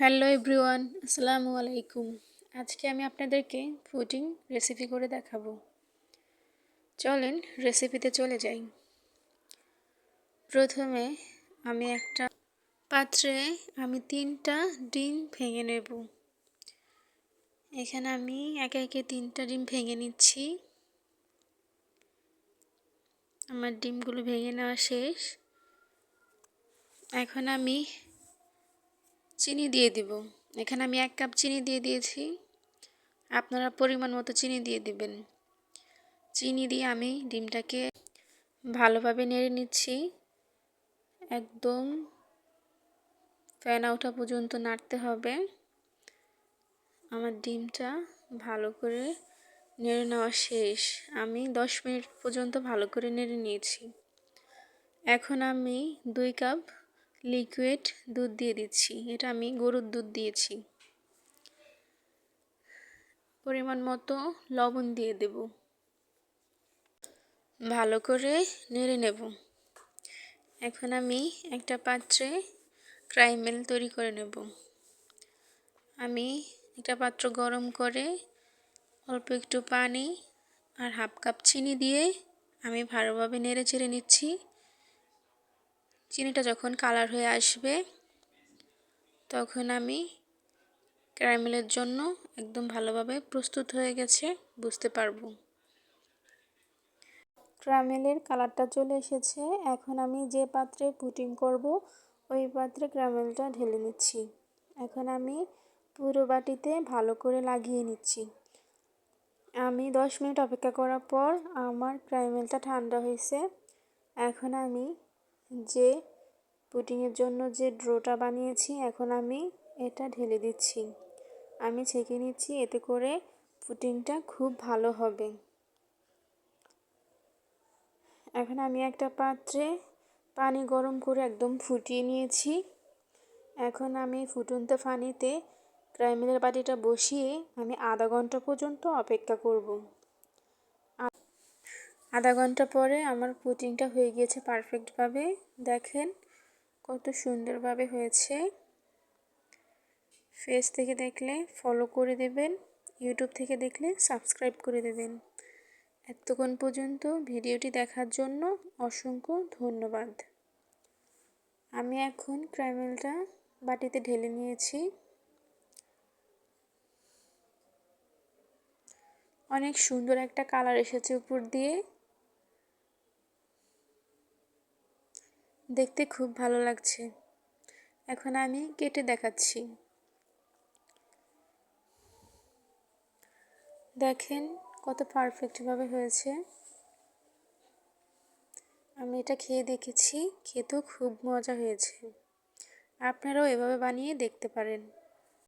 Hello everyone, আসসালামু আলাইকুম। আজকে আমি আপনাদেরকে ফুডিং রেসিপি করে দেখাবো। চলেন রেসিপিতে চলে যাই। প্রথমে আমি একটা পাত্রে আমি তিনটা ডিম ভেঙে নেব। এখানে আমি একে একে তিনটা ডিম ভেঙে নিচ্ছি। আমার ডিমগুলো ভেঙে নেওয়া শেষ। এখন আমি চিনি দিয়ে দিব। এখানে আমি এক কাপ চিনি দিয়ে দিয়েছি। আপনারা পরিমাণ মতো চিনি দিয়ে দিবেন। চিনি দিয়ে আমি ডিমটাকে ভালোভাবে নেড়ে নিচ্ছি। একদম ফ্যান ওঠা পর্যন্ত নাড়তে হবে। আমার ডিমটা ভালো করে নেড়ে নেওয়া শেষ। আমি দশ মিনিট পর্যন্ত ভালো করে নেড়ে নিয়েছি। এখন আমি দুই কাপ লিকুইড দুধ দিয়ে দিচ্ছি। এটা আমি গরুর দুধ দিয়েছি। পরিমাণ মতো লবণ দিয়ে দেব। ভালো করে নেড়ে নেব। এখন আমি একটা পাত্রে ক্রাইমেল তৈরি করে নেব। আমি একটা পাত্র গরম করে অল্প একটু পানি আর হাফ কাপ চিনি দিয়ে আমি ভালোভাবে নেড়ে চেড়ে নিচ্ছি। চিনিটা যখন কালার হয়ে আসবে, তখন আমি ক্যারামেলের জন্য একদম ভালোভাবে প্রস্তুত হয়ে গেছে, বুঝতে পারব। ক্যারামেলের কালারটা চলে এসেছে, এখন আমি যে পাত্রে পুটিং করব, ওই পাত্রে ক্যারামেলটা ঢেলে নিচ্ছি। এখন আমি পুরো বাটিতে ভালো করে লাগিয়ে নিচ্ছি। আমি দশ মিনিট অপেক্ষা করার পর আমার ক্যারামেলটা ঠান্ডা হয়েছে, এখন আমি যে পুটিংয়ের জন্য যে ড্রোটা বানিয়েছি, এখন আমি এটা ঢেলে দিচ্ছি। আমি ছেঁকে নিচ্ছি, এতে করে পুটিংটা খুব ভালো হবে। এখন আমি একটা পাত্রে পানি গরম করে একদম ফুটিয়ে নিয়েছি। এখন আমি ফুটন্ত পানিতে ক্রাইমেলের বাটিটা বসিয়ে আমি আধা ঘণ্টা পর্যন্ত অপেক্ষা করব। আধা ঘণ্টা পরে আমার পুটিংটা হয়ে গিয়েছে পারফেক্টভাবে দেখেন কত সুন্দরভাবে হয়েছে। ফেস থেকে দেখলে ফলো করে দেবেন ইউটিউব থেকে দেখলে সাবস্ক্রাইব করে দেবেন। এতক্ষণ পর্যন্ত ভিডিওটি দেখার জন্য অসংখ্য ধন্যবাদ। আমি এখন ক্রাইমেলটা বাটিতে ঢেলে নিয়েছি। অনেক সুন্দর একটা কালার এসেছে উপর দিয়ে। দেখতে খুব ভালো লাগছে। এখন আমি কেটে দেখাচ্ছি। দেখেন কত পারফেক্টভাবে হয়েছে। আমি এটা খেয়ে দেখেছি, খেতেও খুব মজা হয়েছে। আপনারাও এভাবে বানিয়ে দেখতে পারেন।